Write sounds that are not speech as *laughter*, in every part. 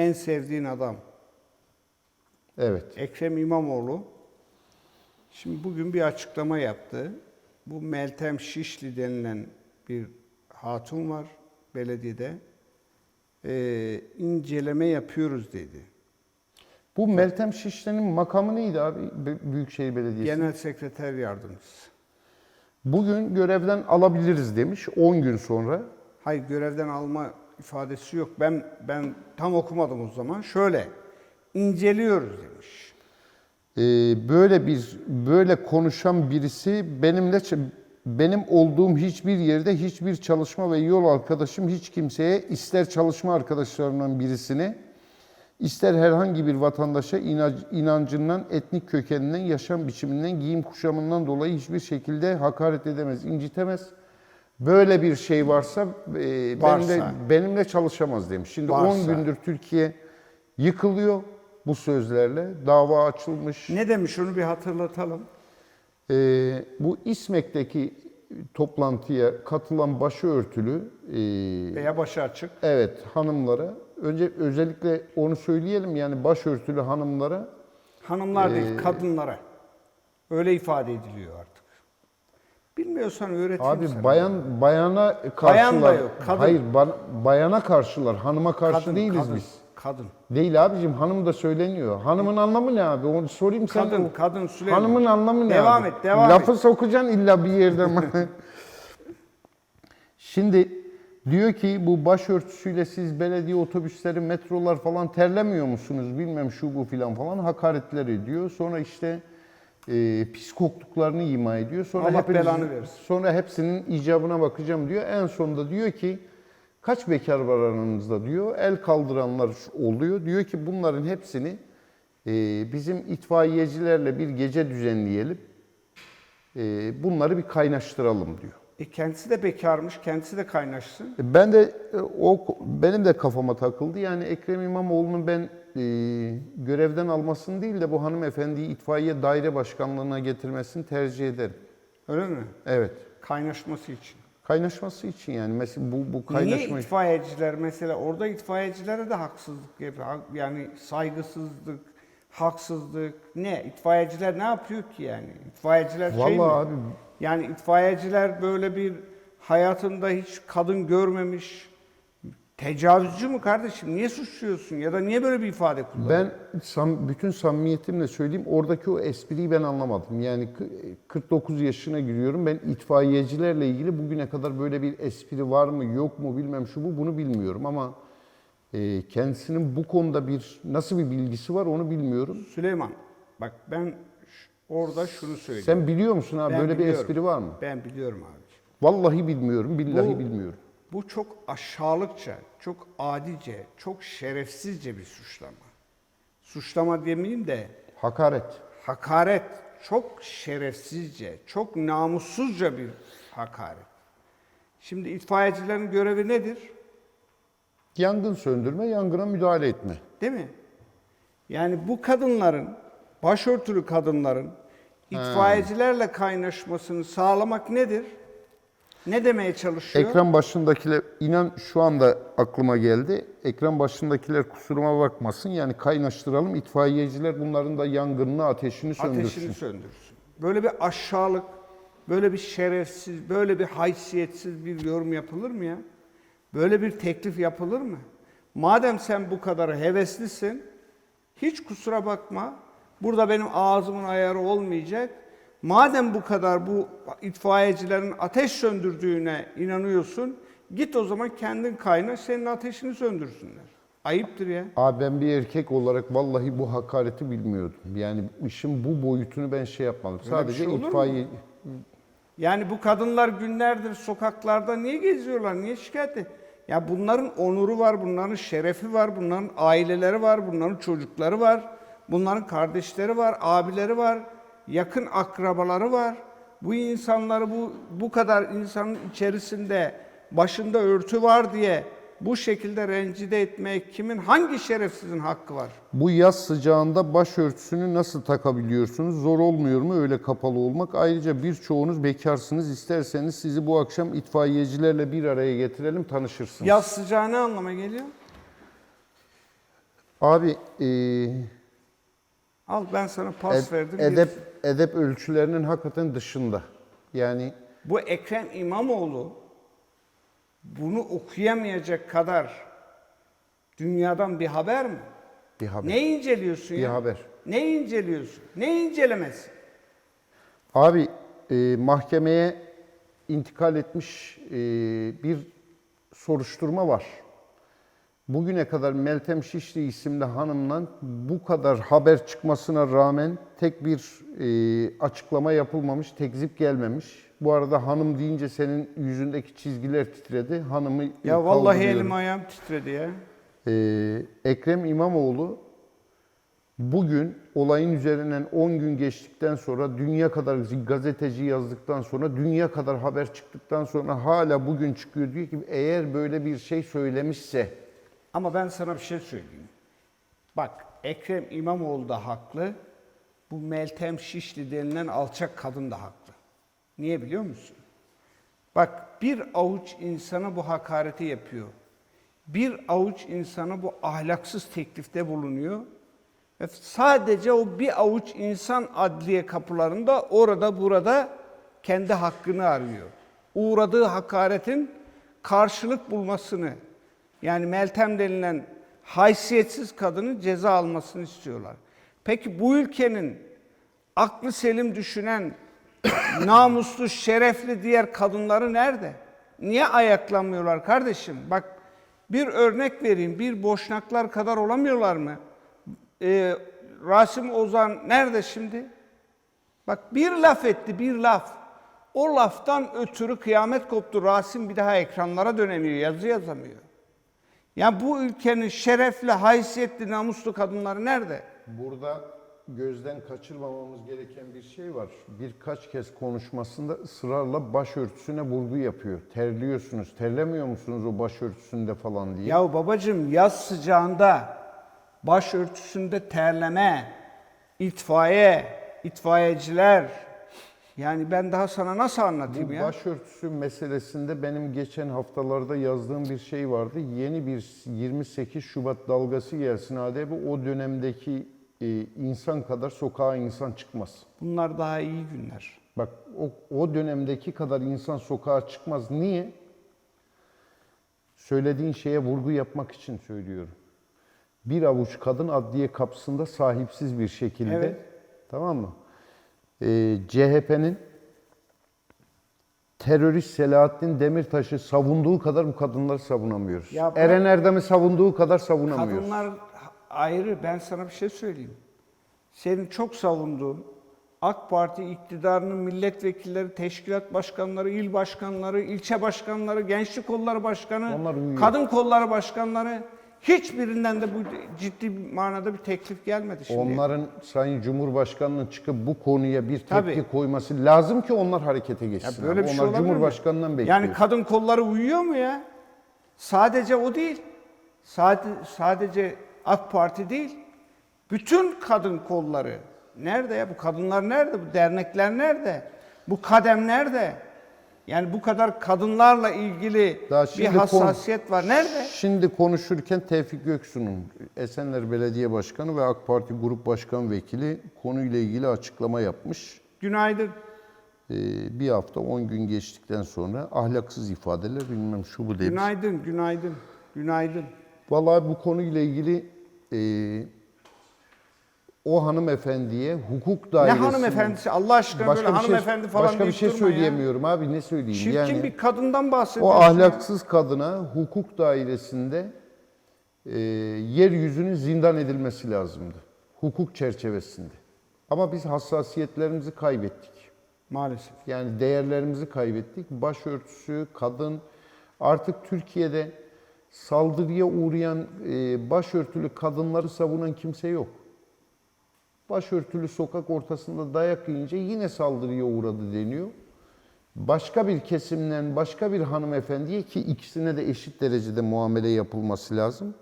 en sevdiğin adam Evet. Ekrem İmamoğlu şimdi bugün bir açıklama yaptı. Bu Meltem Şişli denilen bir hatun var belediyede. Ee, inceleme yapıyoruz dedi. Bu Meltem Şişli'nin makamı neydi abi Büyükşehir Belediyesi? Genel Sekreter Yardımcısı. Bugün görevden alabiliriz demiş 10 gün sonra. Hayır görevden alma ifadesi yok. Ben ben tam okumadım o zaman. Şöyle inceliyoruz demiş. Ee, böyle bir böyle konuşan birisi benimle benim olduğum hiçbir yerde hiçbir çalışma ve yol arkadaşım hiç kimseye ister çalışma arkadaşlarından birisine ister herhangi bir vatandaşa inancından, etnik kökeninden, yaşam biçiminden, giyim kuşamından dolayı hiçbir şekilde hakaret edemez, incitemez. Böyle bir şey varsa, e, Varsa. benimle, benimle çalışamaz demiş. Şimdi 10 Varsa. gündür Türkiye yıkılıyor bu sözlerle. Dava açılmış. Ne demiş onu bir hatırlatalım. Ee, bu İSMEK'teki toplantıya katılan başörtülü e, Veya başı açık. evet hanımlara önce özellikle onu söyleyelim yani başörtülü hanımlara Hanımlar değil, kadınlara. Öyle ifade ediliyor artık. Bilmiyorsan öğreteyim abi sana. bayan bayana karşılar. Bayan da yok, kadın. Hayır ba- bayana karşılar. Hanıma karşı kadın, değiliz kadın, biz. Kadın. Değil abicim hanım da söyleniyor. Hanımın anlamı ne abi? Onu sorayım sen. Kadın, kadın Süleyman. Hanımın anlamı ne Devam abi? et, devam Lafı sokacaksın illa bir yerden. *laughs* Şimdi diyor ki bu başörtüsüyle siz belediye otobüsleri, metrolar falan terlemiyor musunuz? Bilmem şu bu filan falan hakaretler ediyor. Sonra işte e, pis koktuklarını ima ediyor. Sonra Allah hepinizin- belanı versin. Sonra hepsinin icabına bakacağım diyor. En sonunda diyor ki kaç bekar var aranızda diyor. El kaldıranlar oluyor. Diyor ki bunların hepsini e, bizim itfaiyecilerle bir gece düzenleyelim. E, bunları bir kaynaştıralım diyor. E kendisi de bekarmış, kendisi de kaynaşsın. E, Ben de e, o benim de kafama takıldı. Yani Ekrem İmamoğlu'nun ben e, görevden almasını değil de bu hanımefendiyi itfaiye daire başkanlığına getirmesini tercih ederim. Öyle mi? Evet. Kaynaşması için. Kaynaşması için yani mesela bu bu Niye kaynaşma itfaiyeciler mesela orada itfaiyecilere de haksızlık yapıyor. Yani saygısızlık, haksızlık. Ne? İtfaiyeciler ne yapıyor ki yani? İtfaiyeciler şey mi? Vallahi abi Yani itfaiyeciler böyle bir hayatında hiç kadın görmemiş tecavüzcü mü kardeşim? Niye suçluyorsun ya da niye böyle bir ifade kullanıyorsun? Ben sam, bütün samimiyetimle söyleyeyim oradaki o espriyi ben anlamadım. Yani kı- 49 yaşına giriyorum. Ben itfaiyecilerle ilgili bugüne kadar böyle bir espri var mı yok mu bilmem şu bu bunu bilmiyorum ama e, kendisinin bu konuda bir nasıl bir bilgisi var onu bilmiyorum. Süleyman bak ben orada şunu söyleyeyim. Sen biliyor musun abi Ben böyle bir biliyorum. espri var mı? Ben biliyorum abi. Vallahi bilmiyorum, billahi Bu- bilmiyorum. Bu çok aşağılıkça, çok adice, çok şerefsizce bir suçlama. Suçlama demeyeyim de Hakaret. hakaret, çok şerefsizce, çok namussuzca bir hakaret. Şimdi itfaiyecilerin görevi nedir? Yangın söndürme, yangına müdahale etme. Değil mi? Yani bu kadınların, başörtülü kadınların itfaiyecilerle kaynaşmasını sağlamak nedir? Ne demeye çalışıyor? Ekran başındakiler, inan şu anda aklıma geldi. Ekran başındakiler kusuruma bakmasın. Yani kaynaştıralım. İtfaiyeciler bunların da yangınını, ateşini söndürsün. ateşini söndürsün. Böyle bir aşağılık, böyle bir şerefsiz, böyle bir haysiyetsiz bir yorum yapılır mı ya? Böyle bir teklif yapılır mı? Madem sen bu kadar heveslisin, hiç kusura bakma. Burada benim ağzımın ayarı olmayacak. Madem bu kadar bu itfaiyecilerin ateş söndürdüğüne inanıyorsun, git o zaman kendin kaynaş, senin ateşini söndürsünler. Ayıptır ya. Abi ben bir erkek olarak vallahi bu hakareti bilmiyordum. Yani işin bu boyutunu ben şey yapmadım. bir Sadece şey itfaiye... Yani bu kadınlar günlerdir sokaklarda niye geziyorlar, niye şikayet et- Ya bunların onuru var, bunların şerefi var, bunların aileleri var, bunların çocukları var, bunların kardeşleri var, abileri var, yakın akrabaları var. Bu insanları bu bu kadar insanın içerisinde başında örtü var diye bu şekilde rencide etmeye kimin hangi şerefsizin hakkı var? Bu yaz sıcağında başörtüsünü nasıl takabiliyorsunuz? Zor olmuyor mu öyle kapalı olmak? Ayrıca birçoğunuz bekarsınız. İsterseniz sizi bu akşam itfaiyecilerle bir araya getirelim, tanışırsınız. Yaz sıcağı ne anlama geliyor? Abi eee, Al ben sana pas ed- verdim. edep edep ölçülerinin hakikaten dışında. Yani Bu Ekrem İmamoğlu bunu okuyamayacak kadar dünyadan bir haber mi? bir haber. Ne inceliyorsun Bir ya? haber. Ne inceliyorsun? Ne incelemesi? Abi e, mahkemeye intikal etmiş e, bir soruşturma var. Bugüne kadar Meltem Şişli isimli hanımdan bu kadar haber çıkmasına rağmen tek bir e, açıklama yapılmamış, tekzip gelmemiş. Bu arada hanım deyince senin yüzündeki çizgiler titredi. Hanımı Ya vallahi kaldırıyorum. elim ayağım titredi ya. Ee, Ekrem İmamoğlu bugün olayın üzerinden 10 gün geçtikten sonra dünya kadar gazeteci yazdıktan sonra dünya kadar haber çıktıktan sonra hala bugün çıkıyor diyor ki eğer böyle bir şey söylemişse Ama ben sana bir şey söyleyeyim. Bak Ekrem İmamoğlu da haklı. Bu Meltem Şişli denilen alçak kadın da haklı. Niye biliyor musun? Bak bir avuç insana bu hakareti yapıyor. Bir avuç insana bu ahlaksız teklifte bulunuyor. Ve sadece o bir avuç insan adliye kapılarında orada burada kendi hakkını arıyor. Uğradığı hakaretin karşılık bulmasını yani Meltem denilen haysiyetsiz kadının ceza almasını istiyorlar. Peki bu ülkenin aklı selim düşünen namuslu, şerefli diğer kadınları nerede? Niye ayaklanmıyorlar kardeşim? Bak bir örnek vereyim. Bir boşnaklar kadar olamıyorlar mı? Ee, Rasim Ozan nerede şimdi? Bak bir laf etti, bir laf. O laftan ötürü kıyamet koptu. Rasim bir daha ekranlara dönemiyor, yazı yazamıyor. Ya bu ülkenin şerefli, haysiyetli, namuslu kadınları nerede? burada gözden kaçırmamamız gereken bir şey var. Birkaç kez konuşmasında ısrarla başörtüsüne vurgu yapıyor. Terliyorsunuz, terlemiyor musunuz o başörtüsünde falan diye. Ya babacığım yaz sıcağında başörtüsünde terleme, itfaiye, itfaiyeciler. Yani ben daha sana nasıl anlatayım Bu ya? başörtüsü meselesinde benim geçen haftalarda yazdığım bir şey vardı. Yeni bir 28 Şubat dalgası gelsin abi o dönemdeki e, insan kadar sokağa insan çıkmaz. Bunlar daha iyi günler. Bak o, o dönemdeki kadar insan sokağa çıkmaz. Niye? Söylediğin şeye vurgu yapmak için söylüyorum. Bir avuç kadın adliye kapısında sahipsiz bir şekilde. Evet. Tamam mı? Ee, CHP'nin terörist Selahattin Demirtaş'ı savunduğu kadar bu kadınları savunamıyoruz. Ya Eren Erdem'i savunduğu kadar savunamıyoruz. Kadınlar ayrı. Ben sana bir şey söyleyeyim. Senin çok savunduğun AK Parti iktidarının milletvekilleri, teşkilat başkanları, il başkanları, ilçe başkanları, gençlik kolları başkanı, kadın kolları başkanları hiçbirinden de bu ciddi manada bir teklif gelmedi şimdi. Onların Sayın Cumhurbaşkanı'nın çıkıp bu konuya bir tepki Tabii. koyması lazım ki onlar harekete Ya geçsin. böyle abi. bir şey onlar olabilir mi? Cumhurbaşkanı'ndan bekliyor. Yani kadın kolları uyuyor mu ya? Sadece o değil. Sadece, sadece AK Parti değil. Bütün kadın kolları. Nerede ya? Bu kadınlar nerede? Bu dernekler nerede? Bu kadem nerede? Yani bu kadar kadınlarla ilgili Daha bir şimdi hassasiyet var. Nerede? Şimdi konuşurken Tevfik Göksu'nun Esenler Belediye Başkanı ve AK Parti Grup Başkan Vekili konuyla ilgili açıklama yapmış. Günaydın. Ee, bir hafta 10 gün geçtikten sonra ahlaksız ifadeler bilmem şu bu demiş. Günaydın, günaydın, günaydın. Vallahi bu konuyla ilgili e, o hanımefendiye hukuk Ne dairesinde... hanımefendisi Allah aşkına böyle Başka bir şey, hanımefendi falan başka bir şey durma ya. söyleyemiyorum abi ne söyleyeyim Çirkin yani. bir kadından O bahsediyorsun. ahlaksız kadına hukuk dairesinde e, yeryüzünün zindan edilmesi lazımdı. Hukuk çerçevesinde. Ama biz hassasiyetlerimizi kaybettik. Maalesef. Yani değerlerimizi kaybettik. Başörtüsü, kadın, artık Türkiye'de saldırıya uğrayan e, başörtülü kadınları savunan kimse yok. Başörtülü sokak ortasında dayak yiyince yine saldırıya uğradı deniyor. Başka bir kesimden başka bir hanımefendiye ki ikisine de eşit derecede muamele yapılması lazım.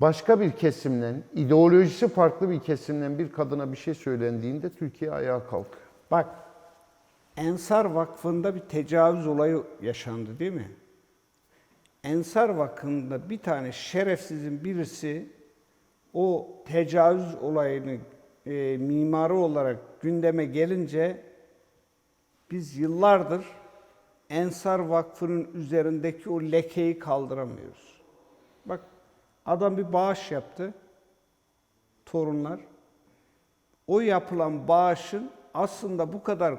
Başka bir kesimden, ideolojisi farklı bir kesimden bir kadına bir şey söylendiğinde Türkiye ayağa kalkıyor. Bak, Ensar Vakfı'nda bir tecavüz olayı yaşandı değil mi? Ensar Vakfı'nda bir tane şerefsizin birisi o tecavüz olayını e, mimarı olarak gündeme gelince biz yıllardır Ensar Vakfı'nın üzerindeki o lekeyi kaldıramıyoruz. Bak adam bir bağış yaptı. Torunlar. O yapılan bağışın aslında bu kadar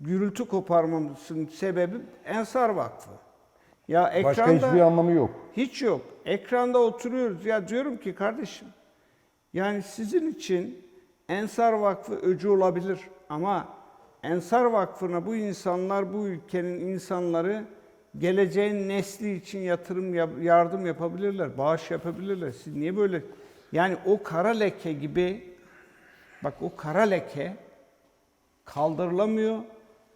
gürültü koparmamızın sebebi Ensar Vakfı. Ya ekranda Başka hiçbir anlamı yok. hiç yok. Ekranda oturuyoruz. Ya diyorum ki kardeşim yani sizin için Ensar Vakfı öcü olabilir ama Ensar Vakfı'na bu insanlar, bu ülkenin insanları geleceğin nesli için yatırım, yap- yardım yapabilirler, bağış yapabilirler. Siz niye böyle? Yani o kara leke gibi, bak o kara leke kaldırılamıyor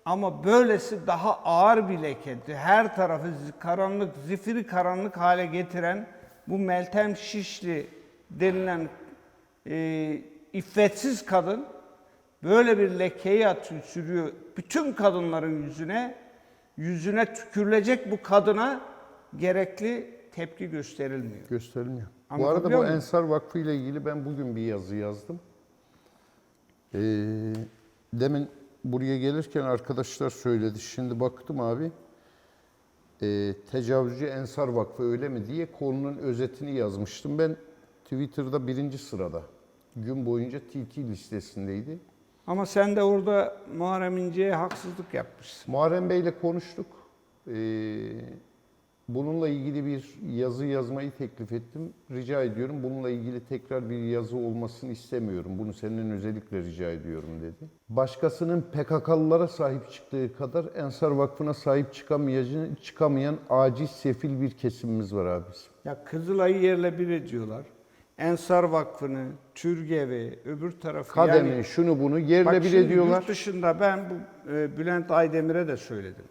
ama böylesi daha ağır bir lekedir. Her tarafı karanlık, zifiri karanlık hale getiren bu Meltem Şişli denilen e, iffetsiz kadın böyle bir lekeyi atıyor, sürüyor bütün kadınların yüzüne. Yüzüne tükürülecek bu kadına gerekli tepki gösterilmiyor. Gösterilmiyor. Bu arada bu? Ensar Vakfı ile ilgili ben bugün bir yazı yazdım. Ee, demin buraya gelirken arkadaşlar söyledi. Şimdi baktım abi. Ee, tecavüzcü Ensar Vakfı öyle mi diye konunun özetini yazmıştım. Ben Twitter'da birinci sırada. Gün boyunca TT listesindeydi. Ama sen de orada Muharrem İnce'ye haksızlık yapmışsın. Muharrem Bey ile konuştuk. Ee, bununla ilgili bir yazı yazmayı teklif ettim. Rica ediyorum bununla ilgili tekrar bir yazı olmasını istemiyorum. Bunu senden özellikle rica ediyorum dedi. Başkasının PKK'lılara sahip çıktığı kadar Ensar Vakfı'na sahip çıkamayacağın, çıkamayan aciz, sefil bir kesimimiz var abi bizim. Ya Kızılay'ı yerle bir ediyorlar. Ensar Vakfı'nı, Türgev'i, öbür tarafı Kademi, yani şunu bunu yerle Bak bir ediyorlar. Yurt dışında ben bu e, Bülent Aydemir'e de söyledim.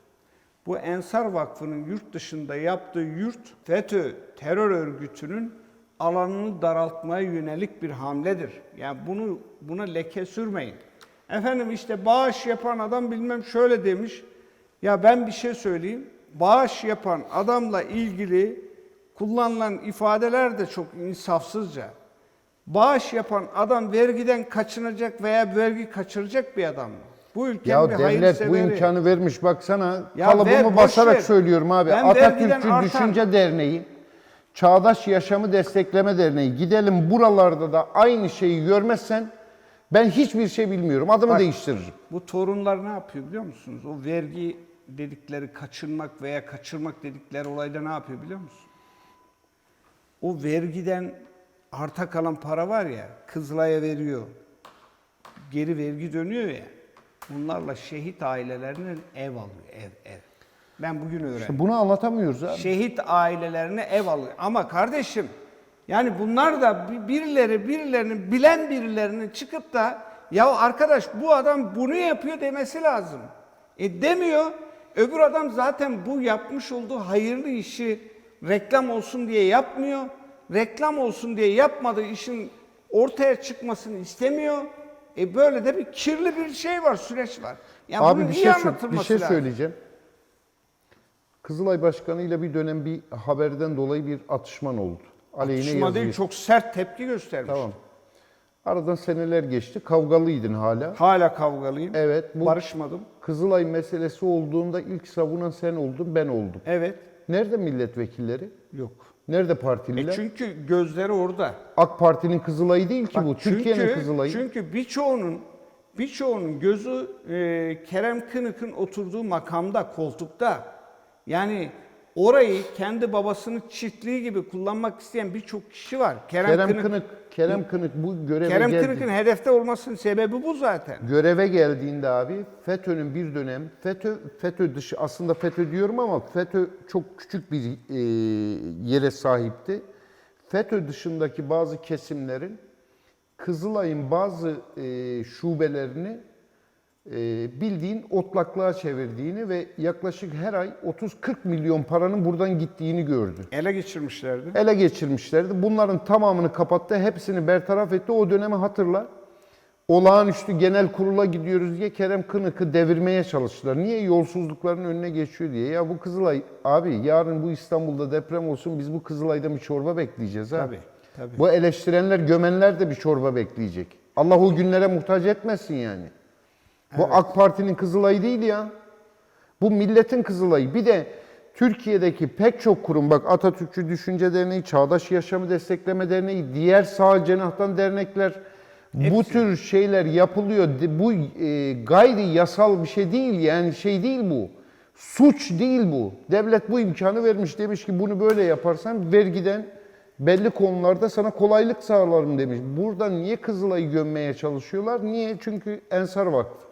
Bu Ensar Vakfı'nın yurt dışında yaptığı yurt FETÖ terör örgütünün alanını daraltmaya yönelik bir hamledir. Yani bunu buna leke sürmeyin. Efendim işte bağış yapan adam bilmem şöyle demiş. Ya ben bir şey söyleyeyim. Bağış yapan adamla ilgili kullanılan ifadeler de çok insafsızca. Bağış yapan adam vergiden kaçınacak veya vergi kaçıracak bir adam mı? Bu ülkenin Ya bir devlet bu imkanı vermiş baksana. Ya kalıbımı ver, basarak ver. söylüyorum abi. Ben Atatürkçü artan- Düşünce Derneği, Çağdaş Yaşamı Destekleme Derneği. Gidelim buralarda da aynı şeyi görmezsen ben hiçbir şey bilmiyorum. Adımı Bak. değiştiririm. Bu torunlar ne yapıyor biliyor musunuz? O vergi dedikleri kaçınmak veya kaçırmak dedikleri olayda ne yapıyor biliyor musun? O vergiden arta kalan para var ya Kızılay'a veriyor. Geri vergi dönüyor ya. Bunlarla şehit ailelerine ev alıyor. Ev, ev. Ben bugün öğrendim. İşte bunu anlatamıyoruz abi. Şehit ailelerine ev alıyor. Ama kardeşim yani bunlar da bir- birileri birilerinin bilen birilerinin çıkıp da ya arkadaş bu adam bunu yapıyor demesi lazım. E demiyor. Öbür adam zaten bu yapmış olduğu hayırlı işi reklam olsun diye yapmıyor. Reklam olsun diye yapmadığı işin ortaya çıkmasını istemiyor. E böyle de bir kirli bir şey var, süreç var. Ya abi bir şey, bir anlatılması şey lazım. söyleyeceğim. Kızılay Başkanı ile bir dönem bir haberden dolayı bir atışman oldu. Aleyhine Atışma değil, çok sert tepki göstermiş. Tamam. Aradan seneler geçti. Kavgalıydın hala. Hala kavgalıyım. Evet. Bu Barışmadım. Kızılay meselesi olduğunda ilk savunan sen oldun, ben oldum. Evet. Nerede milletvekilleri? Yok. Nerede E partililer? çünkü gözleri orada. AK Parti'nin Kızılay'ı değil ki Bak bu. Türkiye'nin Kızılay'ı. Çünkü birçoğunun birçoğunun gözü e, Kerem Kınık'ın oturduğu makamda, koltukta. Yani orayı kendi babasının çiftliği gibi kullanmak isteyen birçok kişi var. Kerem, Kerem Kınık, Kınık, Kerem Kınık bu göreve Kerem geldi. Kınık'ın hedefte olmasının sebebi bu zaten. Göreve geldiğinde abi FETÖ'nün bir dönem FETÖ FETÖ dışı aslında FETÖ diyorum ama FETÖ çok küçük bir e, yere sahipti. FETÖ dışındaki bazı kesimlerin Kızılay'ın bazı e, şubelerini bildiğin otlaklığa çevirdiğini ve yaklaşık her ay 30-40 milyon paranın buradan gittiğini gördü. Ele geçirmişlerdi. ele geçirmişlerdi. Bunların tamamını kapattı, hepsini bertaraf etti. O dönemi hatırla. Olağanüstü genel kurula gidiyoruz diye Kerem Kınık'ı devirmeye çalıştılar. Niye? Yolsuzlukların önüne geçiyor diye. Ya bu Kızılay, abi yarın bu İstanbul'da deprem olsun biz bu Kızılay'da bir çorba bekleyeceğiz ha. Tabii. Tabii. Bu eleştirenler, gömenler de bir çorba bekleyecek. Allah o günlere muhtaç etmesin yani. Bu AK Parti'nin Kızılay'ı değil ya. Bu milletin Kızılay'ı. Bir de Türkiye'deki pek çok kurum bak Atatürkçü Düşünce Derneği, Çağdaş Yaşamı Destekleme Derneği, diğer sağ cenahtan dernekler bu tür şeyler yapılıyor. Bu e, gayri yasal bir şey değil yani şey değil bu. Suç değil bu. Devlet bu imkanı vermiş demiş ki bunu böyle yaparsan vergiden belli konularda sana kolaylık sağlarım demiş. Burada niye Kızılay'ı gömmeye çalışıyorlar? Niye? Çünkü Ensar Vakfı.